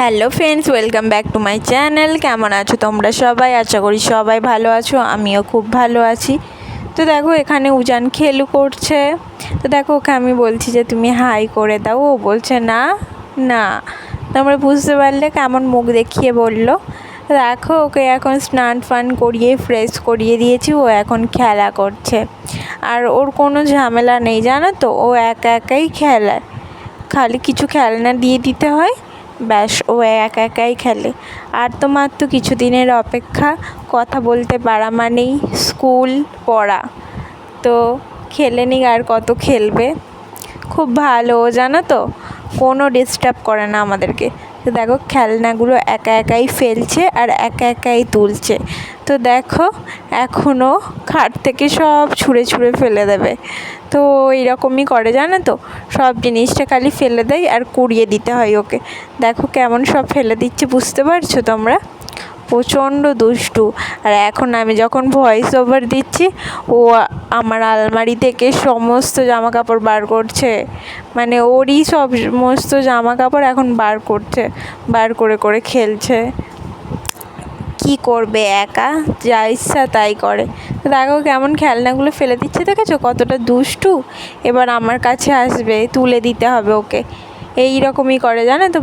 Hello friends, welcome back to my channel. কেমন আছো তোমরা সবাই? আশা করি সবাই ভালো আছো, আমিও খুব ভালো আছি। তো দেখো, এখানে উজান খেলু করছে। তো দেখো, ওকে আমি বলছি যে, তুমি হাই করে দাও। ও বলছে, না না। তোমরা বুঝতে পারলে কেমন মুখ দেখিয়ে বলল। দেখো, ওকে এখন স্নান ফান করিয়ে, ফ্রেশ করিয়ে দিয়েছি। ও এখন খেলা করছে। আর ওর কোনো ঝামেলা নেই, জানো তো? ও একা একাই খেলায়। খালি কিছু খেলনা দিয়ে দিতে হয়। ব্যাস, ও একা একাই খেলে। আর তো মাত্র কিছু দিনের অপেক্ষা, কথা বলতে পারা মানেই স্কুল পড়া। তো খেলে নিক আর কত খেলবে। খুব ভালো, জানো তো? কোনো ডিস্টার্ব করে না আমাদেরকে। তো দেখো খেলনাগুলো একা একাই ফেলছে আর একা একাই তুলছে। তো দেখো এখনও খাট থেকে সব ছুঁড়ে ছুঁড়ে ফেলে দেবে। তো এইরকমই করে জানো তো? সব জিনিসটা খালি ফেলে দেয় আর কুড়িয়ে দিতে হয় ওকে। দেখো কেমন সব ফেলে দিচ্ছে, বুঝতে পারছ তোমরা? প্রচণ্ড দুষ্টু। আর এখন আমি যখন ভয়েস ওভার দিচ্ছি, ও আমার আলমারি থেকে সমস্ত জামা কাপড় বার করছে। মানে ওরই সব সমস্ত জামা কাপড় এখন বার করছে, বার করে করে খেলছে। কি করবে একা? যা ইচ্ছা তাই করে। তো দেখো কেমন খেলনাগুলো ফেলে দিচ্ছে, দেখেছ? কতটা দুষ্টু। এবার আমার কাছে আসবে, তুলে দিতে হবে ওকে। এই রকমই করে, জানো তো?